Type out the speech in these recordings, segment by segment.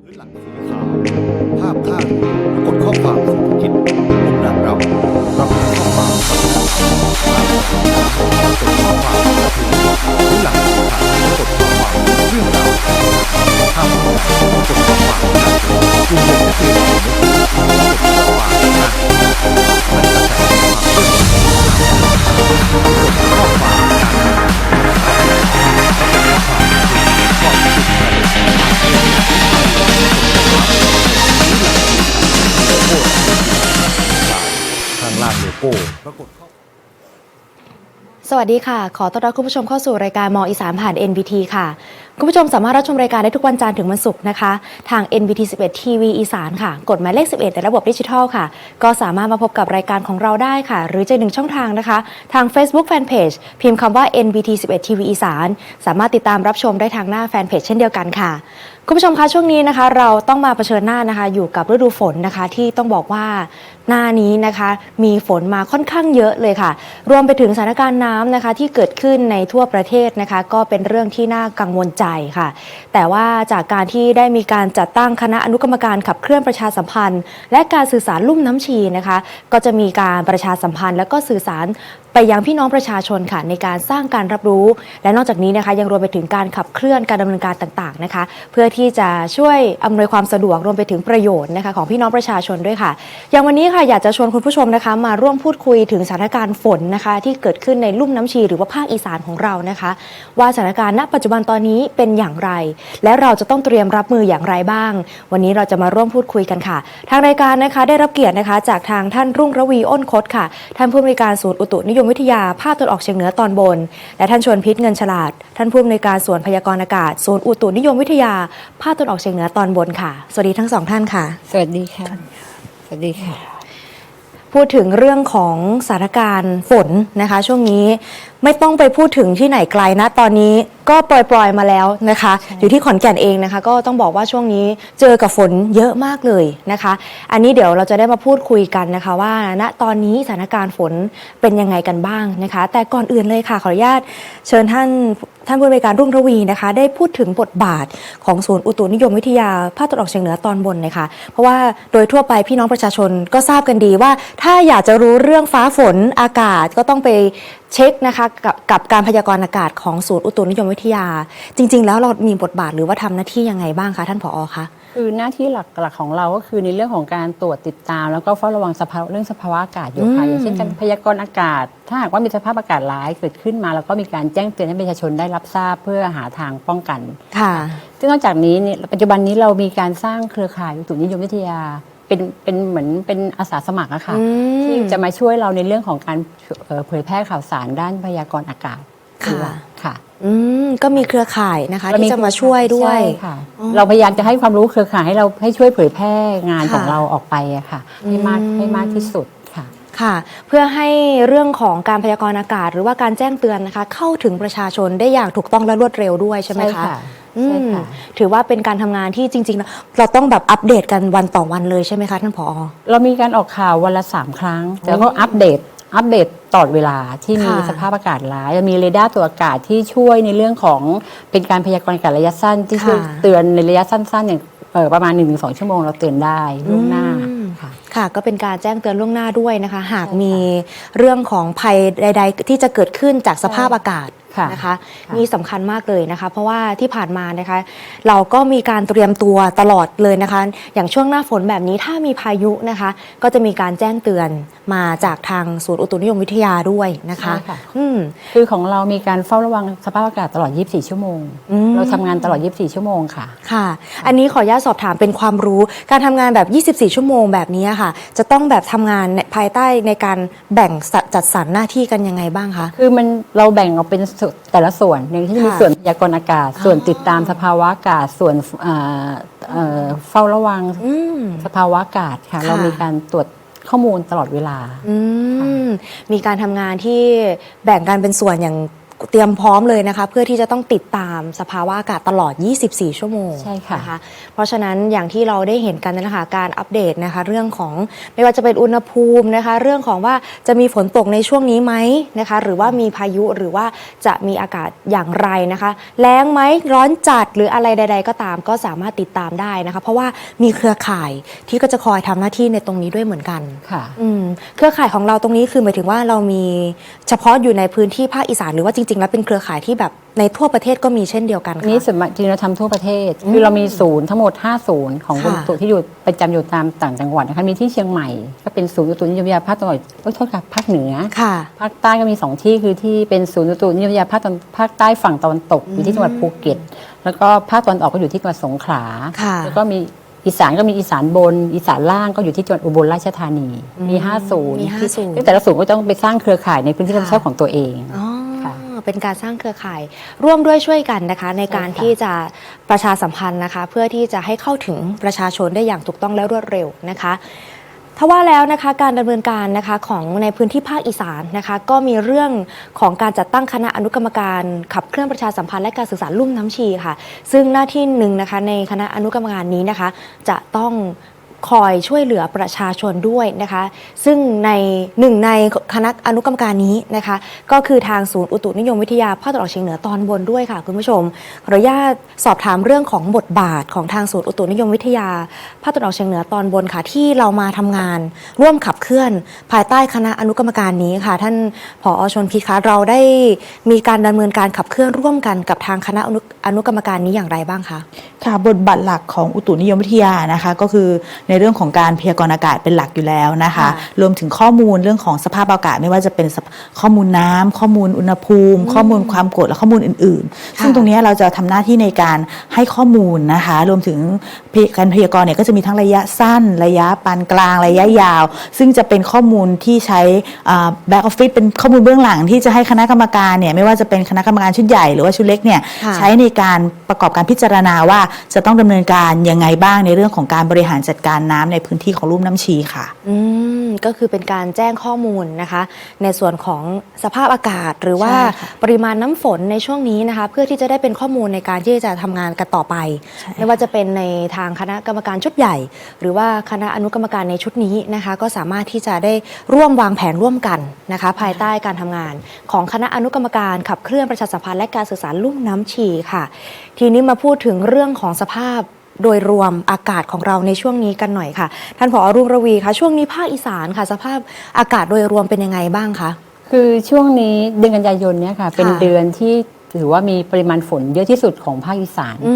พื้นหลังสีขาว ภาพข้างกดข้อความเศรษฐกิจมุมหลังเราเรามีข้อความเป็นข้อความเป็นข้อความพื้นหลังสีขาวกดข้อความเรื่องราวภาพข้างกดข้อความกลุ่มเด็กนักเรียน วัสดีค่ะ ขอต้อนรับคุณผู้ชมเข้าสู่รายการมออีสานผ่าน NBT ค่ะคุณผู้ชมสามารถรับชมรายการได้ทุกวันจันทร์ถึงวันศุกร์นะคะ ทาง NBT 11 TV อีสานค่ะ กดหมายเลข 11 ในระบบดิจิทัลค่ะ ก็สามารถมาพบกับรายการของเราได้ค่ะ หรือจะหนึ่งช่องทางนะคะ ทาง Facebook Fanpage พิมพ์คำว่า NBT 11 TV อีสานสามารถติดตามรับชมได้ทางหน้าแฟนเพจเช่นเดียวกันค่ะคุณผู้ชมคะช่วงนี้นะคะเราต้องมาเผชิญหน้านะคะอยู่กับฤดูฝนนะคะที่ต้องบอกว่าหน้านี้นะคะมีฝนมาค่อนข้างเยอะเลยค่ะ รวมไปถึงสถานการณ์น้ำนะคะที่เกิดขึ้นในทั่วประเทศนะคะ ก็เป็นเรื่องที่น่ากังวลใจค่ะ แต่ว่าจากการที่ได้มีการจัดตั้งคณะอนุกรรมการขับเคลื่อนประชาสัมพันธ์ และการสื่อสารลุ่มน้ำชีนะคะ ก็จะมีการประชาสัมพันธ์ และก็สื่อสาร ไปยังพี่น้องประชาชนค่ะในการสร้างการรับรู้ และนอกจากนี้นะคะยังรวมไปถึงการขับเคลื่อนการดำเนินการต่างๆนะคะ เพื่อที่จะช่วยอำนวยความสะดวกรวมไปถึงประโยชน์นะคะของพี่น้องประชาชนด้วยค่ะ อย่างวันนี้ค่ะอยากจะชวนคุณผู้ชมนะคะ มาร่วมพูดคุยถึงสถานการณ์ฝนนะคะ ที่เกิดขึ้นในลุ่มน้ำชีหรือว่าภาคอีสานของเรานะคะ ว่าสถานการณ์ณปัจจุบันตอนนี้เป็นอย่างไร และเราจะต้องเตรียมรับมืออย่างไรบ้าง วันนี้เราจะมาร่วมพูดคุยกันค่ะ ทางรายการนะคะได้รับเกียรตินะคะ จากทางท่านรุ่งระวีอ้นคดค่ะท่านผู้อำนวยการศูนย์อุตุนิยมวิทยาภาคตะวันออกเฉียงเหนือตอนบน และท่านชวนพิษเงินฉลาด ท่านผู้อำนวยการส่วนพยากรณ์อากาศศูนย์อุตุนิยมวิทยาภาคตะวันออกเฉียงเหนือตอนบนค่ะ สวัสดีทั้งสองท่านค่ะ สวัสดีค่ะ สวัสดีค่ะ พูดถึงเรื่องของสถานการณ์ฝนนะคะ ช่วงนี้ไม่ต้องไปพูดถึงที่ไหนไกลนะตอนนี้ ก็ปล่อยๆมาแล้วนะคะ อยู่ที่ขอนแก่นเองนะคะ ก็ต้องบอกว่าช่วงนี้เจอกับฝนเยอะมากเลยนะคะ อันนี้เดี๋ยวเราจะได้มาพูดคุยกันนะคะ ว่าณตอนนี้สถานการณ์ฝนเป็นยังไงกันบ้างนะคะ แต่ก่อนอื่นเลยค่ะขออนุญาตเชิญท่านท่านผู้บริการรุ่งระวีนะคะ ได้พูดถึงบทบาทของศูนย์อุตุนิยมวิทยาภาคตะวันออกเฉียงเหนือตอนบนเลยค่ะเพราะว่าโดยทั่วไปพี่น้องประชาชนก็ทราบกันดีว่า ถ้าอยากจะรู้เรื่องฟ้าฝนอากาศก็ต้องไปเช็คนะคะกับกับการพยากรณ์อากาศของศูนย์อุตุนิยมวิทยา จริง ๆ แล้วเรามีบทบาทหรือว่าทำหน้าที่ยังไงบ้างคะท่านผอคะคือหน้าที่หลักๆของเราก็คือในเรื่องของการตรวจติดตาม แล้วก็เฝ้าระวังสภาพเรื่องสภาวะอากาศอยู่ค่ะอืมอย่างเช่นการพยากรณ์อากาศ ถ้าหากว่ามีสภาพอากาศร้ายเกิดขึ้นมา แล้วก็มีการแจ้งเตือนให้ประชาชนได้รับทราบเพื่อหาทางป้องกันค่ะซึ่งนอกจากนี้เนี่ยปัจจุบันนี้เรามีการสร้างเครือข่ายอุตุนิยมวิทยา เป็นเป็นเหมือนเป็นอาสาสมัครอะค่ะอืม ที่จะมาช่วยเราในเรื่องของการเอ่อเผยแพร่ข่าวสารด้านพยากรณ์อากาศค่ะด้วยค่ะ อืมก็มีเครือข่ายนะคะ ที่จะมาช่วยด้วย ใช่ค่ะอ๋อเราพยายามจะให้ความรู้เครือข่ายให้เราให้ช่วยเผยแพร่งานค่ะของเราออกไปอะค่ะให้มากอืม ให้มากที่สุดค่ะ ค่ะ เพื่อให้เรื่องของการพยากรณ์อากาศ หรือว่าการแจ้งเตือนนะคะ เข้าถึงประชาชนได้อย่างถูกต้องและรวดเร็วด้วยใช่ไหมใช่คะค่ะอื ใช่มค่ะ ถือว่าเป็นการทำงานที่จริงๆแล้วเราต้องแบบอัปเดตกันวันต่อวันเลยใช่ไหมคะท่านผอ เรามีการออกข่าววันละสามครั้ง แล้วก็อัปเดต อัปเดตตลอดเวลาที่มีค่ะ สภาพอากาศร้ายมีเรดาร์ตรวจอากาศที่ช่วยในเรื่องของเป็นการพยากรณ์อากาศระยะสั้นที่ช่วยค่ะ เตือนในระยะสั้นๆ อย่างเอ่อประมาณ 1-2 ชั่วโมงเราเตือนได้ล่วงหน้าอืมค่ะ ค่ะก็เป็นการแจ้งเตือนล่วงหน้าด้วยนะคะ หากใช่ค่ะมีเรื่องของภัยใด ๆ ที่จะเกิดขึ้นจากสภาพอากาศค่ะนะคะค่ะนี่สำคัญมากเลยนะคะ เพราะว่าที่ผ่านมานะคะ เราก็มีการเตรียมตัวตลอดเลยนะคะ อย่างช่วงหน้าฝนแบบนี้ถ้ามีพายุนะคะ ก็จะมีการแจ้งเตือนมาจากทางศูนย์อุตุนิยมวิทยาด้วยนะคะใช่ค่ะอืมคือของเรามีการเฝ้าระวังสภาพอากาศตลอด 24 ชั่วโมงอืมเราทำงานตลอด 24 ชั่วโมงค่ะค่ะ อันนี้ขออนุญาตสอบถามเป็นความรู้การทำงานแบบ 24 ชั่วโมงแบบนี้ค่ะจะต้องแบบทำงานในภายใต้ในการแบ่งสัดจัดสรรหน้าที่กันยังไงบ้างคะ คือมันเราแบ่งออกเป็นส่วนแต่ละส่วนอย่างที่มีค่ะส่วนพยากรณ์อากาศ ส่วนติดตามสภาวะอากาศ ส่วนเอ่อเอ่อเฝ้าระวังอืม สภาวะอากาศค่ะ ค่ะ เรามีการตรวจข้อมูลตลอดเวลา อืมมีการทำงานที่แบ่งกันเป็นส่วนอย่าง เตรียมพร้อมเลยนะคะ เพื่อที่จะต้องติดตามสภาวะอากาศตลอด 24 ชั่วโมงใช่ค่ะนเพราะฉะนั้นอย่างที่เราได้เห็นกันนั่นแหละคะการอัปเดตนะคะ เรื่องของไม่ว่าจะเป็นอุณหภูมินะคะ เรื่องของว่าจะมีฝนตกในช่วงนี้ไหมนะคะ หรือว่ามีพายุหรือว่าจะมีอากาศอย่างไรนะคะแล้งไหมร้อนจัดหรืออะไรใด ๆ ก็ตามก็สามารถติดตามได้นะคะ เพราะว่ามีเครือข่ายที่ก็จะคอยทำหน้าที่ในตรงนี้ด้วยเหมือนกันค่ะอืมเครือข่ายของเราตรงนี้คือหมายถึงว่าเรามีเฉพาะอยู่ในพื้นที่ภาคอีสานหรือว่าจริงๆ แล้วเป็นเครือข่ายที่แบบในทั่วประเทศก็มีเช่นเดียวกันอันค่ะ นี้ส่วนมากจริงเราทำทั่วประเทศ คือเรามีศูนย์ทั้งหมด 5 ศูนย์ของกรมค่ะอุตุที่อยู่ประจำอยู่ตามต่างจังหวัดนะคะมีที่เชียงใหม่ ก็เป็นศูนย์อุตุนิยมวิทยาภาคตะวันออกเอ้ยโทษค่ะภาคเหนือ ค่ะ ภาคใต้ก็มี2ที่คือที่เป็นศูนย์อุตุนิยมวิทยาภาคตะวันภาคใต้ฝั่งตะวันตกอยู่ที่จังหวัดภูเก็ต แล้วก็ภาคตะวันออกก็อยู่ที่จังหวัดสงขลา ค่ะ แล้วก็มีอีสานก็มีอีสานบน อีสานล่างก็อยู่ที่จังหวัดอุบลราชธานี มีห้าศูนย์มีห้าศูนย์ซึ่งแต่ละศูนย์ก็ต้องไปสร้างเครือข่ายในพื้นที่รับผิดชอบของตัวเอง อ๋อค่ะ เป็นการสร้างเครือข่าย ร่วมด้วยช่วยกันนะคะ ในการใช่ค่ะที่จะประชาสัมพันธ์นะคะ เพื่อที่จะให้เข้าถึงประชาชนได้อย่างถูกต้องและรวดเร็วนะคะถ้าว่าแล้วนะคะการดำเนินการนะคะของในพื้นที่ภาคอีสานนะคะก็มีเรื่องของการจัดตั้งคณะอนุกรรมการ ขับเคลื่อนประชาสัมพันธ์และการสื่อสารลุ่มน้ำชีค่ะ ซึ่งหน้าที่หนึ่งนะคะในคณะอนุกรรมการนี้นะคะ จะต้อง คอยช่วยเหลือประชาชนด้วยนะคะ ซึ่งในหนึ่งในคณะอนุกรรมการนี้นะคะ ก็คือทางศูนย์อุตุนิยมวิทยาภาคตะวันออกเฉียงเหนือตอนบนด้วยค่ะคุณผู้ชมขออนุญาตสอบถามเรื่องของบทบาทของทางศูนย์อุตุนิยมวิทยาภาคตะวันออกเฉียงเหนือตอนบนค่ะที่เรามาทำงาน ร่วมขับเคลื่อน ภายใต้คณะอนุกรรมการนี้ค่ะ ท่านผอชนพิคะเราได้มีการดำเนินการขับเคลื่อนร่วมกันกับทางคณะอนุอนุกรรมการนี้อย่างไรบ้างคะค่ะบทบาทหลักของอุตุนิยมวิทยานะคะ ก็คือในเรื่องของการพยากรณ์อากาศเป็นหลักอยู่แล้วนะคะค่ะรวมถึงข้อมูลเรื่องของสภาพอากาศไม่ว่าจะเป็นสภข้อมูลน้ำข้อมูลอุณหภูมิ ข้อมูลความกดและข้อมูลอื่น ๆ ซึ่งตรงนี้เราจะทำหน้าที่ในการให้ข้อมูลนะคะ รวมถึงการพยากรณ์เนี่ยก็จะมีทั้งระยะสั้น ระยะปานกลางระยะยาว ซึ่งจะเป็นข้อมูลที่ใช้แบ็กออฟฟิศเป็นข้อมูลเบื้องหลังที่จะให้คณะกรรมการเนี่ยไม่ว่าจะเป็นคณะกรรมการชุดใหญ่หรือว่าชุดเล็กเนี่ยค่ะใช้ในการประกอบการพิจารณาว่าจะต้องดำเนินการยังไงบ้างในเรื่องของการบริหารจัดการน้ำในพื้นที่ของลุ่มน้ำชีค่ะ อืมก็คือเป็นการแจ้งข้อมูลนะคะ ในส่วนของสภาพอากาศหรือว่าใช่ค่ะปริมาณน้ำฝนในช่วงนี้นะคะ เพื่อที่จะได้เป็นข้อมูลในการที่จะทำงานกันต่อไปใช่ค่ะไม่ว่าจะเป็นในทางคณะกรรมการชุดใหญ่ หรือว่าคณะอนุกรรมการในชุดนี้นะคะ ก็สามารถที่จะได้ร่วมวางแผนร่วมกันนะคะ ภายใต้การทำงาน ของคณะอนุกรรมการขับเคลื่อนประชาสัมพันธ์และการสื่อสารลุ่มน้ำชีค่ะ ทีนี้มาพูดถึงเรื่องของสภาพ โดยรวมอากาศของเราในช่วงนี้กันหน่อยค่ะ ท่านผอรุ่งระวีคะช่วงนี้ภาคอีสานค่ะ สภาพอากาศโดยรวมเป็นยังไงบ้างคะคือช่วงนี้เดือนกันยายนเนี่ยค่ะ เป็นเดือนที่ถือว่ามีปริมาณฝนเยอะที่สุดของภาคอีสานอื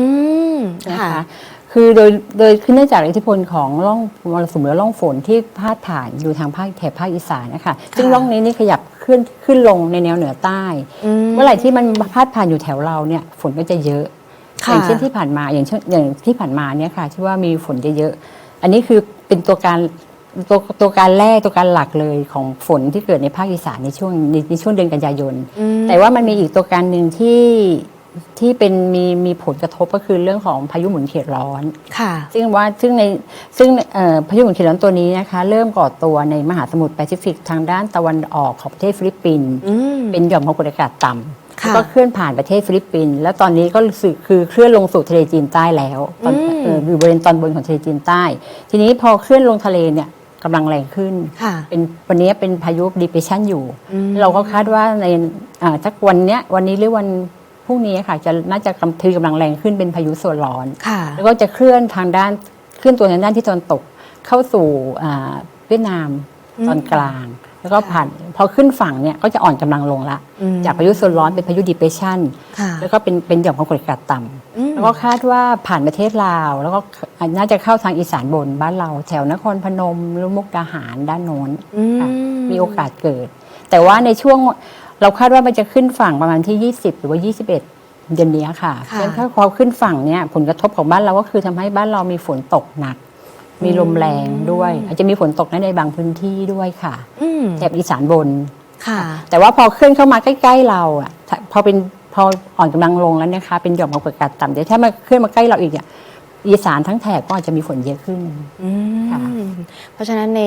มนะค่ะคะคือโดยโดยขึ้นเนื่องจากอิทธิพลของร่องมรสุมและร่องฝนที่พาดผ่านอยู่ทางภาคแถบภาคอีสานนะคะซึ่งร่องนี้นี่ขยับขึ้นขึ้นลงในแนวเหนือใต้อืมเมื่อไหร่ที่มันพาดผ่านอยู่แถวเราเนี่ยฝนก็จะเยอะค่ะ อย่างเช่นที่ผ่านมาอย่างเช่นอย่างที่ผ่านมาเนี่ยค่ะที่ว่ามีฝนเยอะๆอันนี้คือเป็นตัวการตัวตัวการแรกตัวการหลักเลยของฝนที่เกิดในภาคอีสานในช่วงในในช่วงเดือนกันยายนอืมแต่ว่ามันมีอีกตัวการหนึ่งที่ที่เป็นมีมีผลกระทบก็คือเรื่องของพายุหมุนเขตร้อนค่ะ ซึ่งว่าซึ่งในซึ่งเอ่อพายุหมุนเขตร้อนตัวนี้นะคะเริ่มก่อตัวในมหาสมุทรแปซิฟิกทางด้านตะวันออกของประเทศฟิลิปปินส์อืมเป็นหย่อมความกดอากาศต่ำค่ะ แล้วก็เคลื่อนผ่านประเทศฟิลิปปินส์แล้วตอนนี้ก็รู้สึกคือเคลื่อนลงสู่ทะเลจีนใต้แล้วตอนอืมเอ่ออยู่บริเวณตอนบนของทะเลจีนใต้ ทีนี้พอเคลื่อนลงทะเลเนี่ยกำลังแรงขึ้น ค่ะ เป็นวันนี้เป็นพายุ depression อยู่ อืม เราก็คาดว่าในอ่าสักวันเนี้ยวันนี้หรือวันพรุ่งนี้ค่ะ จะน่าจะกำทวีกำลังแรงขึ้นเป็นพายุโซนร้อน ค่ะ แล้วก็จะเคลื่อนทางด้านเคลื่อนตัวทางด้านที่ตะวันตกเข้าสู่อ่าเวียดนามอืมตอนกลาง แล้วก็ผ่านพอขึ้นฝั่งเนี่ยก็จะอ่อนกำลังลงละอืมจากพายุโซนร้อนเป็นพายุ depression ค่ะแล้วก็เป็นเป็นหย่อมความกดอากาศต่อืมำแล้วก็คาดว่าผ่านประเทศลาว แล้วก็น่าจะเข้าทางอีสานบนบ้านเราแถวนครพนมหรือมุกดาหารด้านโน้นอืมค่ะมีโอกาสเกิด แต่ว่าในช่วงเราคาดว่ามันจะขึ้นฝั่งประมาณที่ 20 หรือว่า 21 เดือนนี้ค่ะค่ะเพราะฉะนั้นถ้าพอขึ้นฝั่งเนี่ยผลกระทบของบ้านเราก็คือทำให้บ้านเรามีฝนตกหนัก มีลมแรงด้วย อาจจะมีฝนตกในบางพื้นที่ด้วยค่ะอืมแถบอีสานบนค่ะ แต่ว่าพอเคลื่อนเข้ามาใกล้ ๆ เราอะถ้าพอเป็นพออ่อนกำลังลงแล้วนะคะ เป็นหย่อมความกดอากาศต่ำเดี๋ยวถ้ามาเคลื่อนมาใกล้เราอีกเนี่ยอีสานทั้งแถบก็อาจจะมีฝนเยอะขึ้นอืค่ะม เพราะฉะนั้นใน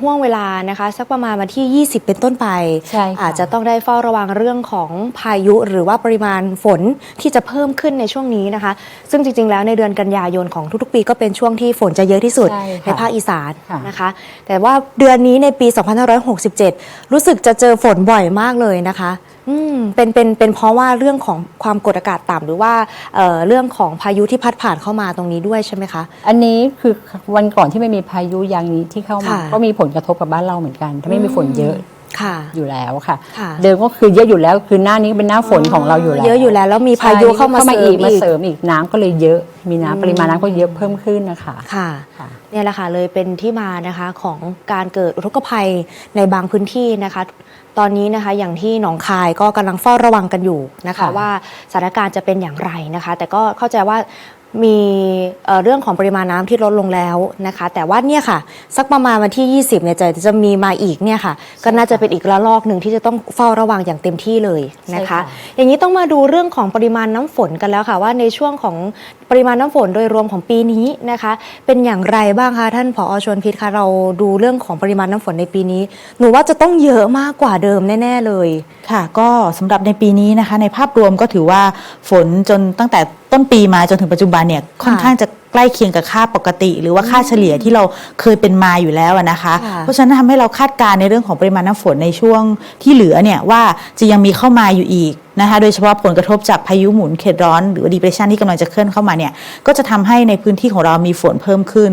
ห่วงเวลานะคะสักประมาณวันที่ 20 เป็นต้นไป ใช่ค่ะอาจจะต้องได้เฝ้าระวังเรื่องของพายุหรือว่าปริมาณฝนที่จะเพิ่มขึ้นในช่วงนี้นะคะ ซึ่งจริงๆ แล้วในเดือนกันยายนของทุกๆ ปีก็เป็นช่วงที่ฝนจะเยอะที่สุดใช่ค่ะในภาคอีสานค่ะ นะคะ แต่ว่าเดือนนี้ในปี 2567 รู้สึกจะเจอฝนบ่อยมากเลยนะคะ อืมเป็นเป็นเป็นเพราะว่าเรื่องของความกดอากาศต่ำหรือว่าเอ่อเรื่องของพายุที่พัดผ่านเข้ามาตรงนี้ด้วยใช่ไหมคะ อันนี้คือวันก่อนที่ไม่มีพายุอย่างนี้ที่เข้ามา ค่ะ ก็มีผลกระทบกับบ้านเราเหมือนกัน ถ้าไม่มีฝนเยอะค่ะ อยู่แล้วค่ะ ค่ะ เดิมก็คือเยอะอยู่แล้วคือหน้านี้เป็นหน้าฝนของเราอยู่แล้วเยอะอยู่แล้วแล้วมีพายุเข้ามาใช่อีกเสริมมาอีก เสริมอีกน้ำก็เลยเยอะ มีน้ำปริมาณน้ำก็เยอะเพิ่มขึ้นนะคะ ค่ะ ค่ะ เนี่ยแหละค่ะเลยเป็นที่มานะคะของการเกิดอุทกภัยในบางพื้นที่นะคะ ตอนนี้นะคะอย่างที่หนองคายก็กำลังเฝ้าระวังกันอยู่นะคะ ค่ะว่าสถานการณ์จะเป็นอย่างไรนะคะ แต่ก็เข้าใจว่า มีเอ่อเรื่องของปริมาณน้ำที่ลดลงแล้วนะคะ แต่ว่าเนี่ยค่ะ สักประมาณวันที่ 20เนี่ยจะจะมีมาอีกเนี่ยค่ะ ก็น่าจะเป็นอีกระลอกหนึ่งที่จะต้องเฝ้าระวังอย่างเต็มที่เลยนะคะใช่ค่ะอย่างนี้ต้องมาดูเรื่องของปริมาณน้ำฝนกันแล้วค่ะ ว่าในช่วงของปริมาณน้ำฝนโดยรวมของปีนี้นะคะ เป็นอย่างไรบ้างคะท่านผอชวนพิษคะเราดูเรื่องของปริมาณน้ำฝนในปีนี้ หนูว่าจะต้องเยอะมากกว่าเดิมแน่ ๆเลยค่ะ ก็สำหรับในปีนี้นะคะ ในภาพรวมก็ถือว่าฝนจนตั้งแต่ ต้นปีมาจนถึงปัจจุบันเนี่ยค่อนข้างจะ ล้เคียงกับค่าปกติ หรือว่าค่าเฉลี่ยที่เราเคยเป็นมาอยู่แล้วอะนะคะ ค่ะ เพราะฉะนั้นทำให้เราคาดการณ์ในเรื่องของปริมาณน้ำฝนในช่วงที่เหลือเนี่ยว่าจะยังมีเข้ามาอยู่อีกนะคะโดยเฉพาะผลกระทบจากพายุหมุนเขตร้อนหรือว่า depression ที่กำลังจะเคลื่อนเข้ามาเนี่ยก็จะทำให้ในพื้นที่ของเรามีฝนเพิ่มขึ้น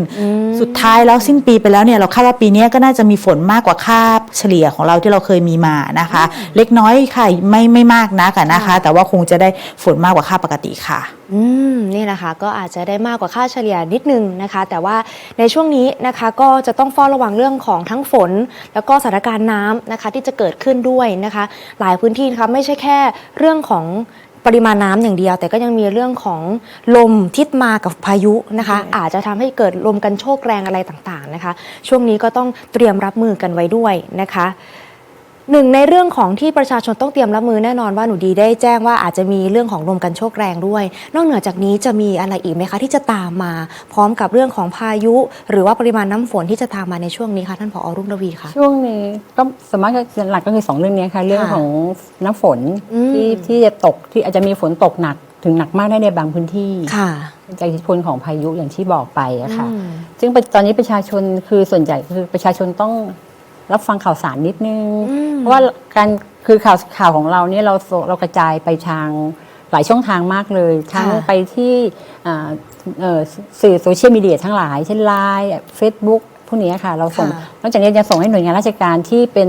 สุดท้ายแล้วสิ้นปีไปแล้วเนี่ยเราคาดว่าปีนี้ก็น่าจะมีฝนมากกว่าค่าเฉลี่ยของเราที่เราเคยมีมานะคะ เล็กน้อยค่ะไม่ไม่มากนักอะนะคะค่ะแต่ว่าคงจะได้ฝนมากกว่าค่าปกติค่ะ อืมนี่แหละค่ะก็อาจจะได้มากกว่าค่าเฉลี่ยนิดนึงนะคะ แต่ว่าในช่วงนี้นะคะก็จะต้องเฝ้าระวังเรื่องของทั้งฝน แล้วก็สถานการณ์น้ำนะคะที่จะเกิดขึ้นด้วยนะคะ หลายพื้นที่นะคะไม่ใช่แค่เรื่องของปริมาณน้ำอย่างเดียว แต่ก็ยังมีเรื่องของลมทิศมากับพายุนะคะ อาจจะทำให้เกิดลมกันโชกแรงอะไรต่างๆนะคะ ช่วงนี้ก็ต้องเตรียมรับมือกันไว้ด้วยนะคะ หนึ่งในเรื่องของที่ประชาชนต้องเตรียมรับมือแน่นอนว่าหนูดีได้แจ้งว่าอาจจะมีเรื่องของลมกันโชกแรงด้วย นอกเหนือจากนี้จะมีอะไรอีกไหมคะ ที่จะตามมา พร้อมกับเรื่องของพายุ หรือว่าปริมาณน้ำฝนที่จะตามมาในช่วงนี้คะท่านผอรุ่งระวีคะช่วงนี้ก็สวนมากก็หลักก็คือสองเรื่องนี้ค่ะเรื่องของน้ำฝนอืมที่ที่จะตกที่อาจจะมีฝนตกหนักถึงหนักมากได้ในบางพื้นที่ค่ะจากอิทธิพลของพายุอย่างที่บอกไปอะค่ะอืมซึ่งตอนนี้ประชาชนคือส่วนใหญ่คือประชาชนต้อง รับฟังข่าวสารนิดนึงอืมเพราะว่าการคือข่าวข่าวของเราเนี่ยเราเรากระจายไปทางหลายช่องทางมากเลยทั้งไปที่อ่าเอ่อสื่อโซเชียลมีเดียทั้งหลาย เช่นไลน์เฟซบุ๊กพวกนี้ค่ะ เราส่งค่ะนอกจากนี้ยังส่งให้หน่วยงานราชการที่เป็น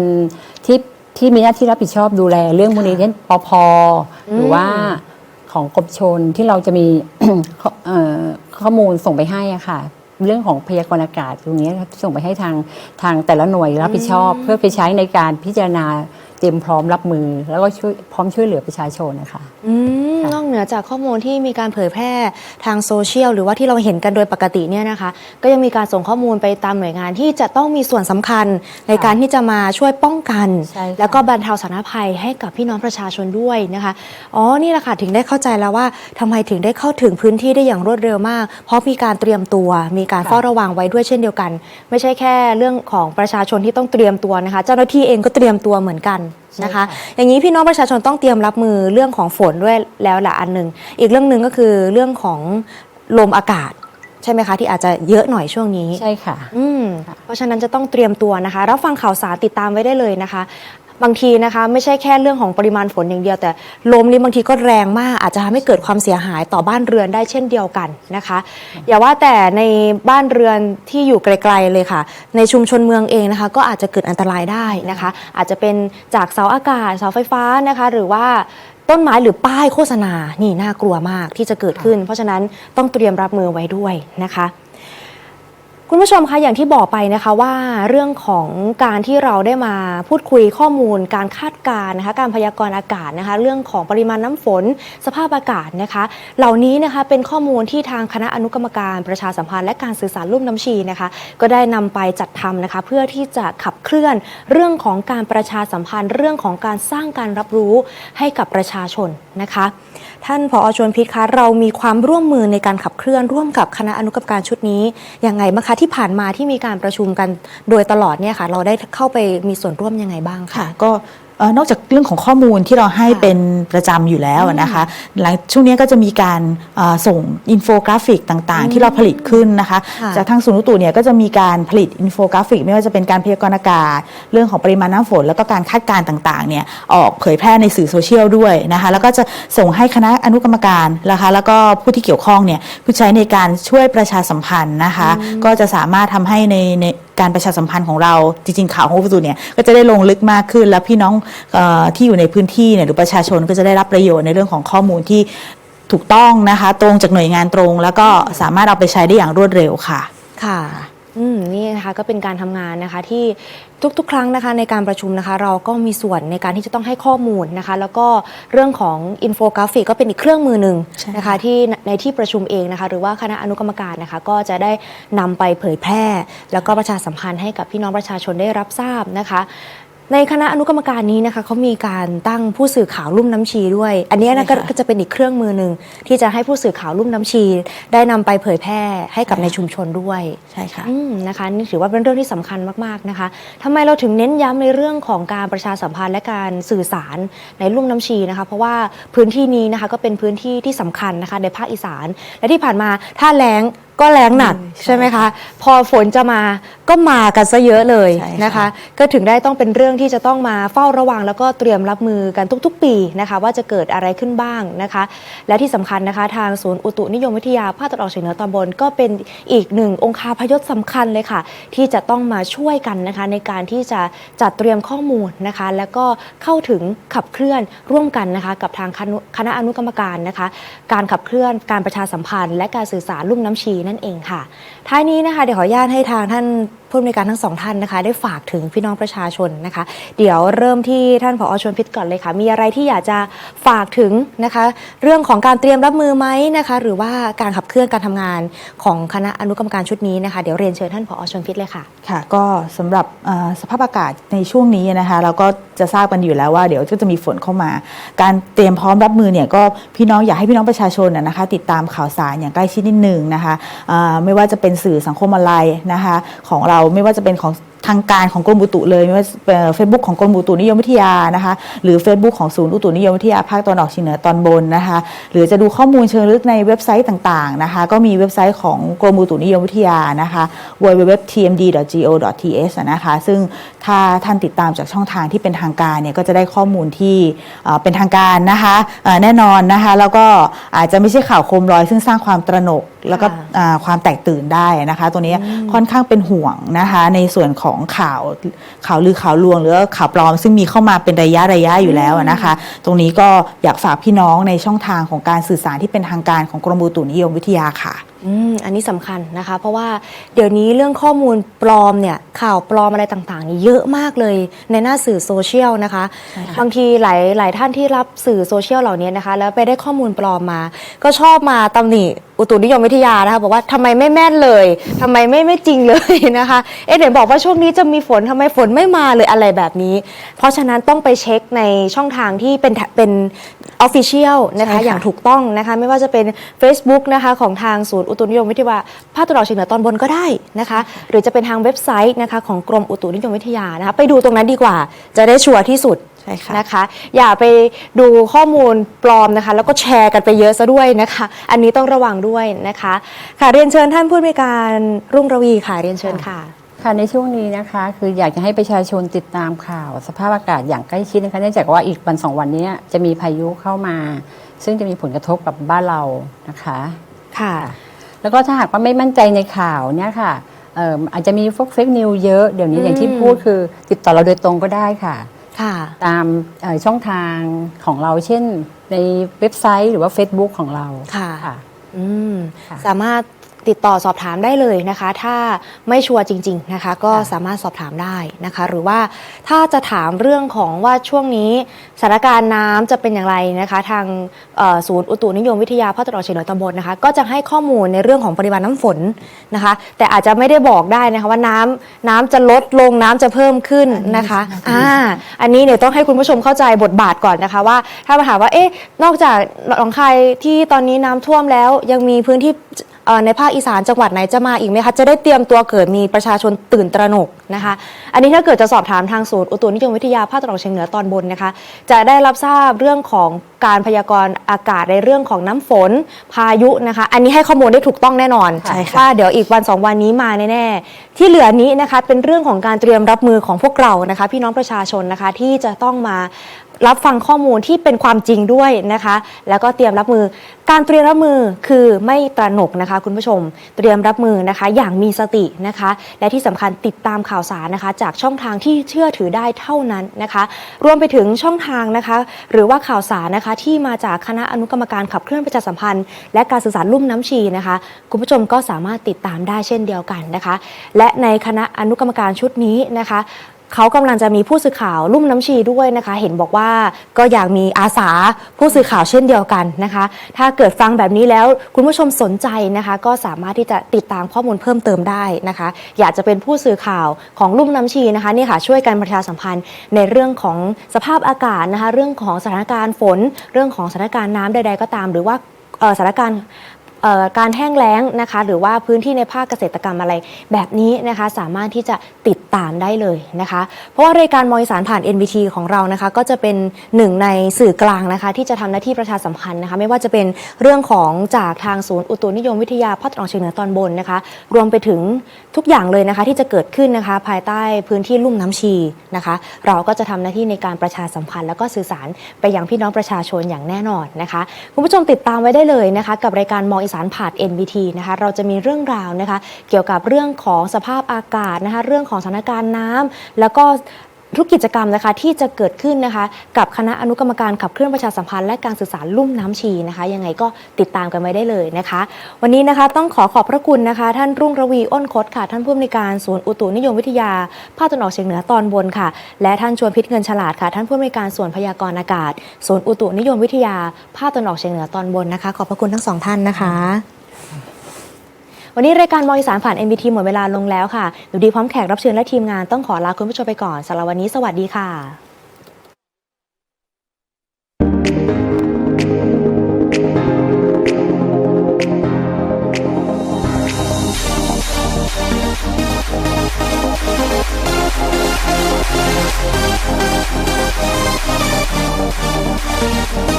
ที่ที่มีหน้าที่รับผิดชอบดูแลเรื่องพวกนี้เช่นปพหรือว่าของกรมชนที่เราจะมีข้อเอ่อข้อมูลส่งไปให้อะค่ะ เรื่องของพยากรณ์อากาศตรงนี้ส่งไปให้ทางทางแต่ละหน่วยรับผิดชอบ เพื่อไปใช้ในการพิจารณาเต รียมพร้อมรับมือ แล้วก็ช่วยพร้อมช่วยเหลือประชาชนนะคะ อืมค่ะนอกเหนือจากข้อมูลที่มีการเผยแพร่ทางโซเชียล หรือว่าที่เราเห็นกันโดยปกติเนี่ยนะคะ ก็ยังมีการส่งข้อมูลไปตามหน่วยงานที่จะต้องมีส่วนสำคัญในการที่จะมาช่วยป้องกัน ใช่ค่ะ แล้วก็บรรเทาสาธารณภัยให้กับพี่น้องประชาชนด้วยนะคะ อ๋อ นี่แหละค่ะถึงได้เข้าใจแล้วว่าทำไมถึงได้เข้าถึงพื้นที่ได้อย่างรวดเร็วมาก เพราะมีการเตรียมตัว มีการเฝ้าระวังไว้ด้วยเช่นเดียวกัน ไม่ใช่แค่เรื่องของประชาชนที่ต้องเตรียมตัวนะคะ เจ้าหน้าที่เองก็เตรียมตัวเหมือนกันนะคะใช่ค่ะอย่างนี้พี่น้องประชาชนต้องเตรียมรับมือเรื่องของฝนด้วยแล้วละอันหนึ่งอีกเรื่องหนึ่งก็คือเรื่องของลมอากาศใช่ไหมคะที่อาจจะเยอะหน่อยช่วงนี้ ใช่ค่ะ อืมค่ะเพราะฉะนั้นจะต้องเตรียมตัวนะคะ รับฟังข่าวสารติดตามไว้ได้เลยนะคะ บางทีนะคะ ไม่ใช่แค่เรื่องของปริมาณฝนอย่างเดียว แต่ลมนี่บางทีก็แรงมาก อาจจะทำให้เกิดความเสียหายต่อบ้านเรือนได้เช่นเดียวกันนะคะ อย่าว่าแต่ในบ้านเรือนที่อยู่ไกลๆเลยค่ะ ในชุมชนเมืองเองนะคะ ก็อาจจะเกิดอันตรายได้นะคะ อาจจะเป็นจากเสาอากาศเสาไฟฟ้านะคะ หรือว่าต้นไม้หรือป้ายโฆษณานี่น่ากลัวมากที่จะเกิดขึ้น เพราะฉะนั้นต้องเตรียมรับมือไว้ด้วยนะคะ คุณผู้ชมคะอย่างที่บอกไปนะคะว่าเรื่องของการที่เราได้มาพูดคุยข้อมูล การคาดการณ์นะคะการพยากรณ์อากาศนะคะเรื่องของปริมาณน้ำฝน สภาพอากาศนะคะ เหล่านี้นะคะเป็นข้อมูลที่ทางคณะอนุกรรมการประชาสัมพันธ์และการสื่อสารลุ่มน้ำชีนะคะ ก็ได้นำไปจัดทำนะคะเพื่อที่จะขับเคลื่อนเรื่องของการประชาสัมพันธ์ เรื่องของการสร้างการรับรู้ให้กับประชาชนนะคะ ท่านผอชวนพิษคะเรามีความร่วมมือในการขับเคลื่อนร่วมกับคณะอนุกรรมการชุดนี้ยังไงบ้างคะที่ผ่านมาที่มีการประชุมกันโดยตลอดเนี่ยค่ะ เราได้เข้าไปมีส่วนร่วมยังไงบ้างค่ะคะก็ นอกจากเรื่องของข้อมูลที่เราให้ค่ะเป็นประจำอยู่แล้วนะคะ หลังช่วงนี้ก็จะมีการเอ่อส่งอินโฟกราฟิกต่างๆ ที่เราผลิตขึ้นนะคะค่ะจากทางศูนย์อุตุเนี่ยก็จะมีการผลิตอินโฟกราฟิก ไม่ว่าจะเป็นการพยากรณ์อากาศ เรื่องของปริมาณน้ำฝน แล้วก็การคาดการณ์ต่างๆเนี่ยออกเผยแพร่ในสื่อโซเชียลด้วยนะคะแล้วก็จะส่งให้คณะอนุกรรมการนะคะแล้วก็ผู้ที่เกี่ยวข้องเนี่ยผู้ใช้ในการช่วยประชาสัมพันธ์นะคะ ก็จะสามารถทำให้ในใน การประชาสัมพันธ์ของเราจริง ๆ ข่าวของอุตุเนี่ยก็จะได้ลงลึกมากขึ้น แล้วพี่น้องอที่อยู่ในพื้นที่เนี่ยหรือประชาชนก็จะได้รับประโยชน์ในเรื่องของข้อมูลที่ถูกต้องนะคะ ตรงจากหน่วยงานตรง แล้วก็สามารถเอาไปใช้ได้อย่างรวดเร็วค่ะค่ะ อืมนี่นะคะก็เป็นการทำงานนะคะที่ทุกๆ ครั้งนะคะในการประชุมนะคะ เราก็มีส่วนในการที่จะต้องให้ข้อมูลนะคะ แล้วก็เรื่องของอินโฟกราฟิกก็เป็นอีกเครื่องมือหนึ่งใช่นะคะค่ะที่ในที่ประชุมเองนะคะ หรือว่าคณะอนุกรรมการนะคะ ก็จะได้นำไปเผยแพร่ แล้วก็ประชาสัมพันธ์ให้กับพี่น้องประชาชนได้รับทราบนะคะ ในคณะอนุกรรมการนี้นะคะเขามีการตั้งผู้สื่อข่าวลุ่มน้ำชีด้วย อันนี้นะใช่ก็ค่ะก็จะเป็นอีกเครื่องมือหนึ่งที่จะให้ผู้สื่อข่าวลุ่มน้ำชี ได้นำไปเผยแพร่ให้กับในชุมชนด้วยใช่ค่ะอืมนะคะนี่ถือว่าเป็นเรื่องที่สำคัญมากๆนะคะทำไมเราถึงเน้นย้ำในเรื่องของการประชาสัมพันธ์และการสื่อสารในลุ่มน้ำชีนะคะเพราะว่าพื้นที่นี้นะคะก็เป็นพื้นที่ที่สำคัญนะคะในภาคอีสาน และที่ผ่านมาถ้าแล้ง ก็แล้งหนักใช่ใช่ไหมคะ พอฝนจะมาก็มากันซะเยอะเลยใช่ค่ะนะคะ ก็ถึงได้ต้องเป็นเรื่องที่จะต้องมาเฝ้าระวัง แล้วก็เตรียมรับมือกันทุก ๆ ปีนะคะ ว่าจะเกิดอะไรขึ้นบ้างนะคะ และที่สำคัญนะคะทางศูนย์อุตุนิยมวิทยาภาคตะวันออกเฉียงเหนือตอนบน ก็เป็นอีกหนึ่งองคาพยศสำคัญเลยค่ะ ที่จะต้องมาช่วยกันนะคะ ในการที่จะจัดเตรียมข้อมูลนะคะ แล้วก็เข้าถึงขับเคลื่อนร่วมกันนะคะ กับทางคณะคณะอนุกรรมการนะคะ การขับเคลื่อนการประชาสัมพันธ์ และการสื่อสารลุ่มน้ำชีนั่นเองค่ะท้ายนี้นะคะเดี๋ยวขออนุญาตให้ทางท่าน ผู้อำนวยการทั้งสองท่านนะคะ ได้ฝากถึงพี่น้องประชาชนนะคะ เดี๋ยวเริ่มที่ท่านผอชวนพิษก่อนเลยค่ะ มีอะไรที่อยากจะฝากถึงนะคะ เรื่องของการเตรียมรับมือไหมนะคะ หรือว่าการขับเคลื่อนการทำงานของคณะอนุกรรมการชุดนี้นะคะเดี๋ยวเรียนเชิญท่านผอชวนพิษเลยค่ะค่ะ ก็สำหรับสภาพอากาศในช่วงนี้นะคะ เราก็จะทราบกันอยู่แล้วว่าเดี๋ยวก็จะมีฝนเข้ามา การเตรียมพร้อมรับมือเนี่ยก็พี่น้องอยากให้พี่น้องประชาชนนะคะ ติดตามข่าวสารอย่างใกล้ชิดนิดหนึ่งนะคะไม่ว่าจะเป็นสื่อสังคมออนไลน์นะคะ ของเราไม่ว่าจะเป็นของทางการของกรมอุตุเลยไม่ว่าเฟซบุ๊กของกรมอุตุนิยมวิทยานะคะ หรือ Facebook ของศูนย์อุตุนิยมวิทยาภาคตะวันออกเฉียงเหนือตอนบนนะคะ หรือจะดูข้อมูลเชิงลึกในเว็บไซต์ต่างๆนะคะ ก็มีเว็บไซต์ของกรมอุตุนิยมวิทยานะคะ www.tmd.go.th นะคะ ซึ่งถ้าท่านติดตามจากช่องทางที่เป็นทางการเนี่ยก็จะได้ข้อมูลที่เอ่อเป็นทางการนะคะเอ่อแน่นอนนะคะ แล้วก็อาจจะไม่ใช่ข่าวโคมลอย ซึ่งสร้างความตระหนกแล้วก็ค่ะอ่าความแตกตื่นได้นะคะ ตัวนี้ค่อนข้างเป็นห่วงนะคะในส่วนของข่าวข่าวลือข่าวลวงหรือว่าข่าวปลอม ซึ่งมีเข้ามาเป็นระยะระยะอยู่แล้วนะคะ ตรงนี้ก็อยากฝากพี่น้องในช่องทางของการสื่อสารที่เป็นทางการของกรมอุตุนิยมวิทยาค่ะอืมอันนี้สำคัญนะคะ เพราะว่าเดี๋ยวนี้เรื่องข้อมูลปลอมเนี่ยข่าวปลอมอะไรต่างๆ นี่เยอะมากเลยในหน้าสื่อโซเชียลนะคะ บางทีหลายหลายท่านที่รับสื่อโซเชียลเหล่านี้นะคะ แล้วไปได้ข้อมูลปลอมมา ก็ชอบมาตำหนิอุตุนิยมวิทยานะคะบอกว่าทำไมไม่แม่นเลยทำไมไม่ไม่จริงเลยนะคะ เอ๊ะเดี๋ยวบอกว่าช่วงนี้จะมีฝนทำไมฝนไม่มาเลยอะไรแบบนี้ เพราะฉะนั้นต้องไปเช็คในช่องทางที่เป็นเป็นออฟฟิเชียลนะคะใช่ค่ะอย่างถูกต้องนะคะ ไม่ว่าจะเป็น Facebook นะคะของทางศูนย์อุตุนิยมวิทยาภาคตะวันออกเฉียงเหนือตอนบนก็ได้นะคะ หรือจะเป็นทางเว็บไซต์นะคะของกรมอุตุนิยมวิทยานะคะไปดูตรงนั้นดีกว่า จะได้ชัวร์ที่สุด ใช่ค่ะนะคะ อย่าไปดูข้อมูลปลอมนะคะ แล้วก็แชร์กันไปเยอะซะด้วยนะคะ อันนี้ต้องระวังด้วยนะคะ ค่ะเรียนเชิญท่านผู้อำนวยการรุ่งระวีค่ะเรียนเชิญค่ะ ค่ะในช่วงนี้นะคะคืออยากจะให้ประชาชนติดตามข่าว สภาพอากาศอย่างใกล้ชิดนะคะเนื่องจากว่าอีกวันสองวันนี้จะมีพายุเข้ามา ซึ่งจะมีผลกระทบกับบ้านเรานะคะค่ะ แล้วก็ถ้าหากว่าไม่มั่นใจในข่าวเนี่ยค่ะเอ่ออาจจะมีพวกเฟกนิวเยอะ เดี๋ยวนี้อืมอย่างที่พูดคือติดต่อเราโดยตรงก็ได้ค่ะค่ะ ตามเอ่อช่องทางของเราเช่นในเว็บไซต์หรือว่า Facebook ของเราค่ะค่ะอืมค่ะสามารถ ติดต่อสอบถามได้เลยนะคะ ถ้าไม่ชัวร์จริง ๆนะคะ ก็สามารถสอบถามได้นะคะ หรือว่าถ้าจะถามเรื่องของว่าช่วงนี้สถานการณ์น้ำจะเป็นอย่างไรนะคะ ทางเอ่อศูนย์อุตุนิยมวิทยาภาคตะวันออกเฉียงเหนือตำบลนะคะ ก็จะให้ข้อมูลในเรื่องของปริมาณน้ำฝนนะคะ แต่อาจจะไม่ได้บอกได้นะคะว่าน้ำน้ำจะลดลงน้ำจะเพิ่มขึ้นนะคะอ่าอันนี้เนี่ยต้องให้คุณผู้ชมเข้าใจบทบาทก่อนนะคะว่าถ้ามาถามว่าเอ๊ะนอกจากหนองคายที่ตอนนี้น้ำท่วมแล้วยังมีพื้นที่เอ่อ ในภาคอีสานจังหวัดไหนจะมาอีกไหมคะ จะได้เตรียมตัวเกิดมีประชาชนตื่นตระหนกนะคะ อันนี้ถ้าเกิดจะสอบถามทางศูนย์อุตุนิยมวิทยาภาคตะวันออกเฉียงเหนือตอนบนนะคะ จะได้รับทราบเรื่องของการพยากรณ์อากาศในเรื่องของน้ำฝนพายุนะคะ อันนี้ให้ข้อมูลได้ถูกต้องแน่นอนใช่ค่ะว่าเดี๋ยวอีกวันสองวันนี้มาแน่ๆที่เหลือนี้นะคะเป็นเรื่องของการเตรียมรับมือของพวกเรานะคะ พี่น้องประชาชนนะคะที่จะต้องมา รับฟังข้อมูลที่เป็นความจริงด้วยนะคะ แล้วก็เตรียมรับมือ การเตรียมรับมือคือไม่ตระหนกนะคะ คุณผู้ชม เตรียมรับมือนะคะ อย่างมีสตินะคะ และที่สำคัญติดตามข่าวสารนะคะ จากช่องทางที่เชื่อถือได้เท่านั้นนะคะ รวมไปถึงช่องทางนะคะ หรือว่าข่าวสารนะคะ ที่มาจากคณะอนุกรรมการขับเคลื่อนประชาสัมพันธ์ และการสื่อสารลุ่มน้ำชีนะคะ คุณผู้ชมก็สามารถติดตามได้เช่นเดียวกันนะคะ และในคณะอนุกรรมการชุดนี้นะคะ เขากำลังจะมีผู้สื่อข่าวลุ่มน้ำชีด้วยนะคะ เห็นบอกว่าก็อยากมีอาสาผู้สื่อข่าวเช่นเดียวกันนะคะ ถ้าเกิดฟังแบบนี้แล้วคุณผู้ชมสนใจนะคะ ก็สามารถที่จะติดตามข้อมูลเพิ่มเติมได้นะคะ อยากจะเป็นผู้สื่อข่าวของลุ่มน้ำชีนะคะนี่ค่ะช่วยกันประชาสัมพันธ์ในเรื่องของสภาพอากาศนะคะ เรื่องของสถานการณ์ฝน เรื่องของสถานการณ์น้ำใด ๆ ก็ตาม หรือว่าสถานการณ์ การแห้งแล้งนะคะหรือว่าพื้นที่ในภาคเกษตรกรรมอะไร แบบนี้นะคะสามารถที่จะติดตามได้เลยนะคะ เพราะว่ารายการมออีสานผ่าน NBT ของเรานะคะก็จะเป็นหนึ่งในสื่อกลางนะคะที่จะทำหน้าที่ประชาสัมพันธ์นะคะไม่ว่าจะเป็นเรื่องของจากทางศูนย์อุตุนิยมวิทยาภาคตะวันออกเฉียงเหนือตอนบนนะคะรวมไปถึงทุกอย่างเลยนะคะที่จะเกิดขึ้นนะคะภายใต้พื้นที่ลุ่มน้ำชีนะคะ เราก็จะทำหน้าที่ในการประชาสัมพันธ์ แล้วก็สื่อสารไปยังพี่น้องประชาชนอย่างแน่นอนนะคะคุณผู้ชมติดตามไว้ได้เลยนะคะกับรายการมองอีสานผ่าน NBT นะคะเราจะมีเรื่องราวนะคะเกี่ยวกับเรื่องของสภาพอากาศนะคะเรื่องของสถานการณ์น้ำแล้วก็ ทุกกิจกรรมนะคะที่จะเกิดขึ้นนะคะกับคณะอนุกรรมการขับเคลื่อนประชาสัมพันธ์และการสื่อสารลุ่มน้ำชีนะคะ ยังไงก็ติดตามกันไว้ได้เลยนะคะ วันนี้นะคะต้องขอขอบพระคุณนะคะ ท่านรุ่งระวีอ้นคดค่ะ ท่านผู้อำนวยการศูนย์อุตุนิยมวิทยาภาคตะวันออกเฉียงเหนือตอนบนค่ะ และท่านชวนพิษเงินฉลาดค่ะ ท่านผู้อำนวยการส่วนพยากรณ์อากาศศูนย์อุตุนิยมวิทยาภาคตะวันออกเฉียงเหนือตอนบนนะคะ ขอบพระคุณทั้งสองท่านนะคะ วันนี้รายการมองอีสานผ่าน MBT หมดเวลาลงแล้วค่ะดูดีพร้อมแขกรับเชิญและทีมงานต้องขอลาคุณผู้ชมไปก่อนสำหรับวันนี้สวัสดีค่ะ We'll.